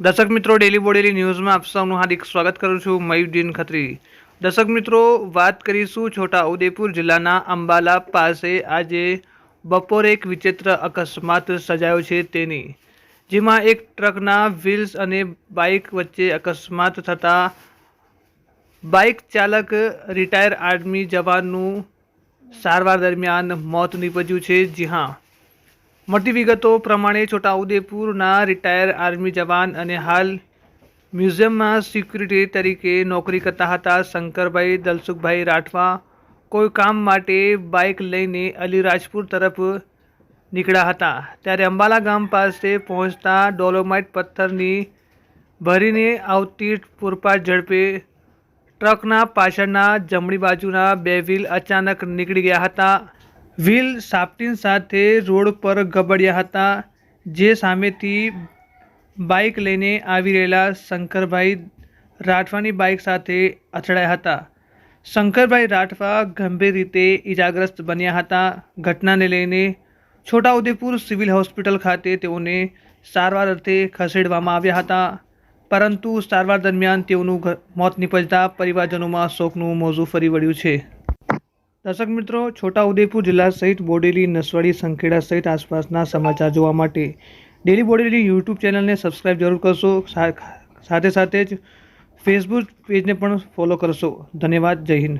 દર્શક મિત્રો ડેલી બોડેલી ન્યૂઝમાં આપ સૌનું હાર્દિક સ્વાગત કરું છું મયુદ્દીન ખત્રી. દર્શક મિત્રો, વાત કરીશું છોટા ઉદેપુર જિલ્લાના અંબાલા પાસે આજે બપોરે એક વિચિત્ર અકસ્માત સર્જાયો છે તેની, જેમાં એક ટ્રકના વ્હીલ્સ અને બાઇક વચ્ચે અકસ્માત થતાં બાઇક ચાલક, રિટાયર આર્મી જવાનનું સારવાર દરમિયાન મોત નીપજ્યું છે. જી હા મળતી વિગતો પ્રમાણે છોટાઉદેપુરના રિટાયર આર્મી જવાન અને હાલ મ્યુઝિયમમાં સિક્યુરિટી તરીકે નોકરી કરતા હતા શંકરભાઈ દલસુખભાઈ રાઠવા. કોઈ કામ માટે બાઇક લઈને અલીરાજપુર તરફ નીકળ્યા હતા. ત્યારે અંબાલા ગામ પાસે પહોંચતા ડોલોમાઇટ પથ્થરની ભરીને આવતી પૂરપાટ ઝડપે ટ્રકના પાછળના જમણી બાજુના બે વ્હીલ અચાનક નીકળી ગયા હતા. વ્હીલ સાપટીન સાથે રોડ પર ગબડ્યા હતા, જે સામેથી બાઇક લઈને આવી રહેલા શંકરભાઈ રાઠવાની બાઇક સાથે અથડાયા હતા. શંકરભાઈ રાઠવા ગંભીર રીતે ઈજાગ્રસ્ત બન્યા હતા. ઘટનાને લઈને છોટાઉદેપુર સિવિલ હોસ્પિટલ ખાતે તેઓને સારવાર અર્થે ખસેડવામાં આવ્યા હતા. પરંતુ સારવાર દરમિયાન તેઓનું મોત નીપજતા પરિવારજનોમાં શોકનું મોજું ફરી વળ્યું છે. દર્શક મિત્રો, છોટાઉદેપુર જિલ્લા સહિત બોડેલી, નસવાડી, સંખેડા સહિત આસપાસના સમાચાર જોવા માટે ડેલી બોડેલી યુટ્યુબ ચેનલને સબસ્ક્રાઇબ જરૂર કરશો. સાથે સાથે જ ફેસબુક પેજને પણ ફોલો કરશો. ધન્યવાદ. જય હિન્દ.